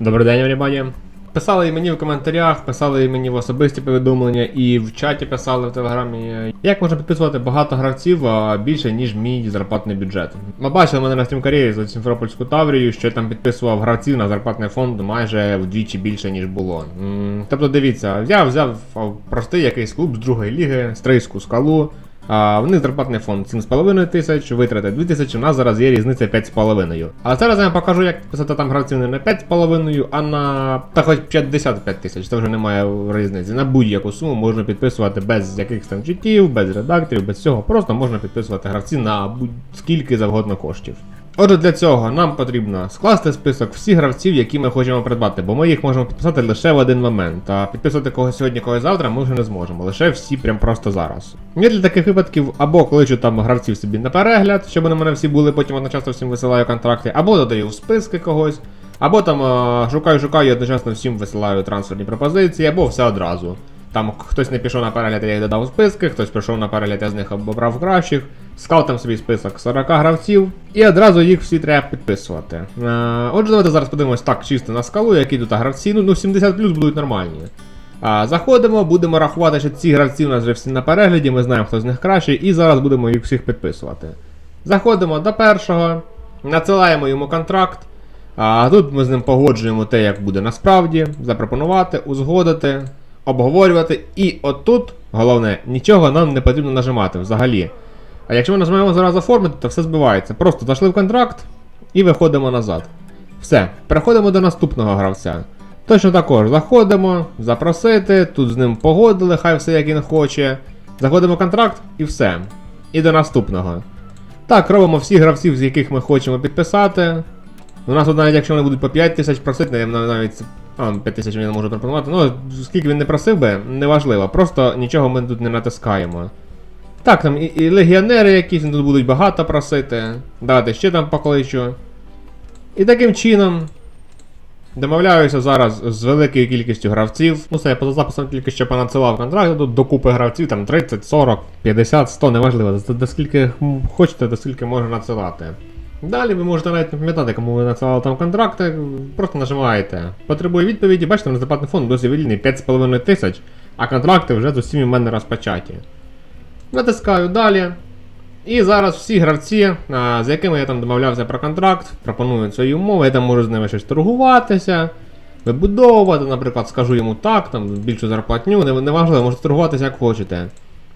Добрий день, everybody. Писали і мені в коментарях, писали і мені в особисті повідомлення, і в чаті писали в телеграмі. Як можна підписувати багато гравців а більше, ніж мій зарплатний бюджет? Ми бачили мене на стрім-кар'єрі за Сімферопольську Таврію, що я там підписував гравців на зарплатний фонд майже вдвічі більше, ніж було. Тобто дивіться, я взяв простий якийсь клуб з другої ліги, стрийську скалу. А в них зарплатний фонд 7,5 тисяч, витрати 2 тисячі, у нас зараз є різниця 5,5. Але зараз я вам покажу, як писати там гравців не на 5,5, а на та хоч 55 тисяч, це вже немає різниці. На будь-яку суму можна підписувати без якихось там читів, без редакторів, без цього. Просто можна підписувати гравці на будь-скільки завгодно коштів. Отже, для цього нам потрібно скласти список всіх гравців, які ми хочемо придбати, бо ми їх можемо підписати лише в один момент. А підписувати когось сьогодні, когось завтра ми вже не зможемо, лише всі прям просто зараз. Я для таких випадків або кличу там гравців собі на перегляд, щоб вони мене всі були, потім одночасно всім висилаю контракти, або додаю в списки когось, або там е, шукаю, шукаю і одночасно всім висилаю трансферні пропозиції, або все одразу. Там хтось не пішов на перегляд, я їх додав у списки, хтось пішов на перегляд, я з них обрав кращих. Склав там собі список 40 гравців, і одразу їх всі треба підписувати. Е, отже, давайте зараз подивимось так чисто на скалу, які тут гравці. Ну, ну 70 плюс будуть нормальні. А, заходимо, будемо рахувати, що ці гравці у нас вже всі на перегляді, ми знаємо, хто з них кращий, і зараз будемо їх всіх підписувати. Заходимо до першого, надсилаємо йому контракт. А тут ми з ним погоджуємо те, як буде насправді, запропонувати, узгодити, обговорювати. І отут, головне, нічого нам не потрібно нажимати взагалі. А якщо ми нажмемо зараз оформити, то все збивається. Просто зайшли в контракт і виходимо назад. Все, переходимо до наступного гравця. Точно також заходимо, запросити, тут з ним погодили, хай все як він хоче. Заходимо в контракт і все. І до наступного. Так, робимо всіх гравців, з яких ми хочемо підписати. У нас тут навіть якщо вони будуть по 5 тисяч просити, нав- навіть а, 5 тисяч він не може пропонувати. Ну, скільки він не просив би, неважливо. Просто нічого ми тут не натискаємо. Так, там і, і легіонери якісь тут будуть багато просити. Давайте ще там покличу. І таким чином. Домовляюся зараз з великою кількістю гравців. Ну все, я поза записом тільки що понадсилав контракт, тут докупи гравців, там 30, 40, 50, 100, неважливо. До, скільки хочете, до скільки можна надсилати. Далі ви можете навіть не пам'ятати, кому ви надсилали там контракти, просто нажимаєте. Потребує відповіді, бачите, на зарплатний фонд досі вільний 5,5 тисяч, а контракти вже з усіма в мене розпочаті. Натискаю далі. І зараз всі гравці, з якими я там домовлявся про контракт, пропонують свої умови, я там можу з ними щось торгуватися, вибудовувати, наприклад, скажу йому так, там більшу зарплатню, не- неважливо, можете торгуватися як хочете.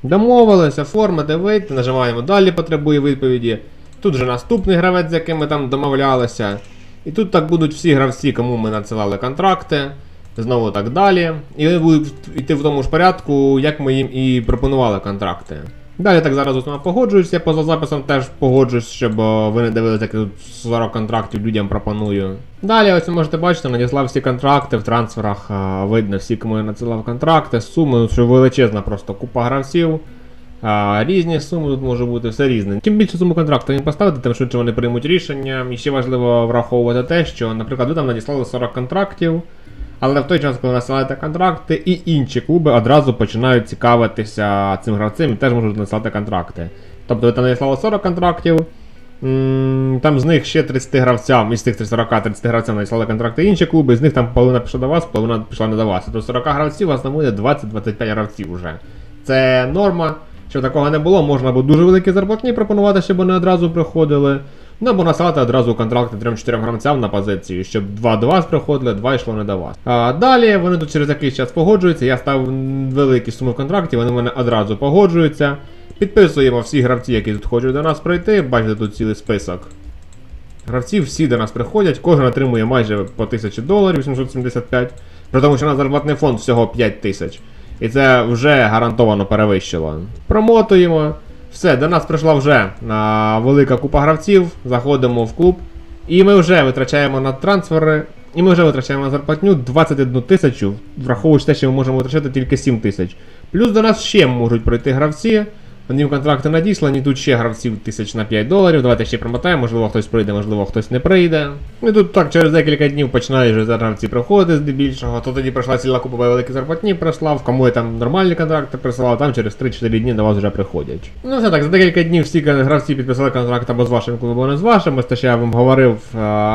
Домовилися, оформити, вийти, нажимаємо далі, потребує відповіді. Тут же наступний гравець, з яким ми там домовлялися. І тут так будуть всі гравці, кому ми надсилали контракти. Знову так далі. І вони будуть йти в тому ж порядку, як ми їм і пропонували контракти. Далі так зараз з погоджуюсь, я поза записом теж погоджуюсь, щоб ви не дивилися, як я тут 40 контрактів людям пропоную. Далі, ось ви можете бачити, надіслав всі контракти в трансферах, видно всі, кому я надсилав контракти, суми, ну, що величезна просто купа гравців. А, різні суми тут може бути, все різне. Чим більше суму контракту їм поставити, тим швидше вони приймуть рішення. І ще важливо враховувати те, що, наприклад, ви там надіслали 40 контрактів. Але в той час, коли насилаєте контракти, і інші клуби одразу починають цікавитися цим гравцем і теж можуть насилати контракти. Тобто ви там надіслали 40 контрактів, там з них ще 30 гравцям, із тих 40-30 гравцям надіслали контракти інші клуби, з них там половина пішла до вас, половина пішла не до вас. Тобто 40 гравців у вас там буде 20-25 гравців вже. Це норма. Щоб такого не було, можна або дуже великі зарплатні пропонувати, щоб вони одразу приходили. Ну або насилати одразу контракти 3-4 гравцям на позицію, щоб 2 до вас приходили, 2 йшло не до вас. А далі вони тут через якийсь час погоджуються. Я ставив великі суми в контракті, вони в мене одразу погоджуються. Підписуємо всі гравці, які тут хочуть до нас прийти. Бачите, тут цілий список. Гравці всі до нас приходять, кожен отримує майже по 1000 доларів 875, при тому, що на зарплатний фонд всього 5 тисяч. І це вже гарантовано перевищило. Промотуємо. Все, до нас прийшла вже а, велика купа гравців. Заходимо в клуб. І ми вже витрачаємо на трансфери. І ми вже витрачаємо на зарплатню 21 тисячу, враховуючи те, що ми можемо витрачати тільки 7 тисяч. Плюс до нас ще можуть прийти гравці. Одним контракти надіслані, тут ще гравців тисяч на 5 доларів. Давайте ще промотаємо, можливо, хтось прийде, можливо, хтось не прийде. Ну і тут так через декілька днів починають вже гравці приходити здебільшого. То тоді прийшла ціла купа великі зарплатні прислав, кому я там нормальні контракти присилав, там через 3-4 дні до вас вже приходять. Ну все так, за декілька днів всі гравці підписали контракт або з вашим клубом, або не з вашим. Ось те, що я вам говорив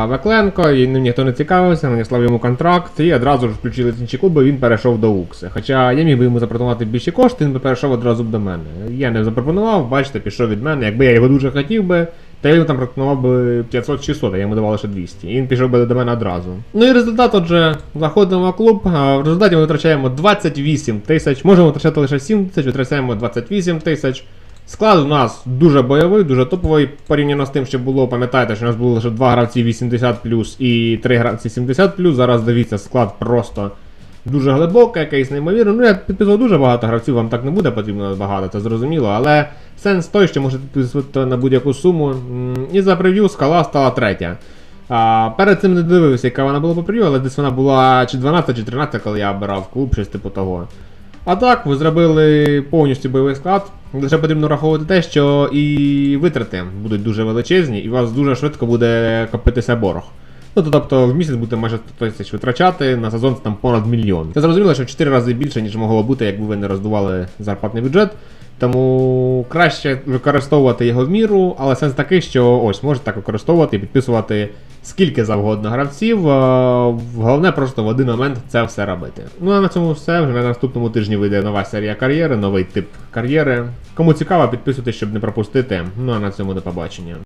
Векленко, і ним ніхто не цікавився, наніслав йому контракт, і одразу ж включили інші клуби, він перейшов до Укси. Хоча я міг би йому запропонувати більші кошти, він би перейшов одразу б до мене. Я не запропонував, бачите, пішов від мене. Якби я його дуже хотів би, я йому там пропонував би 500-600, а я йому давав лише 200. І він пішов би до мене одразу. Ну і результат, отже, заходимо в клуб, в результаті ми витрачаємо 28 тисяч, можемо витрачати лише 7 тисяч, витрачаємо 28 тисяч. Склад у нас дуже бойовий, дуже топовий порівняно з тим, що було. Пам'ятаєте, що у нас було лише 2 гравці 80 і 3 гравці 70 Зараз дивіться, склад просто дуже глибокий, якийсь неймовірний. Ну, я підписував дуже багато гравців, вам так не буде потрібно багато, це зрозуміло. Але сенс той, що можете підписувати на будь-яку суму. І за прев'ю скала стала третя. А, перед цим не дивився, яка вона була по прев'ю, але десь вона була чи 12, чи 13, коли я обирав клуб, щось типу того. А так, ви зробили повністю бойовий склад. Лише потрібно враховувати те, що і витрати будуть дуже величезні, і у вас дуже швидко буде копитися борг. Ну, то, тобто в місяць буде майже 100 тисяч витрачати, на сезон там понад мільйон. Це зрозуміло, що в 4 рази більше, ніж могло бути, якби ви не роздували зарплатний бюджет. Тому краще використовувати його в міру, але сенс такий, що ось можете так використовувати і підписувати скільки завгодно гравців. Головне просто в один момент це все робити. Ну а на цьому все. Вже на наступному тижні вийде нова серія кар'єри, новий тип кар'єри. Кому цікаво, підписуйтесь, щоб не пропустити. Ну а на цьому до побачення.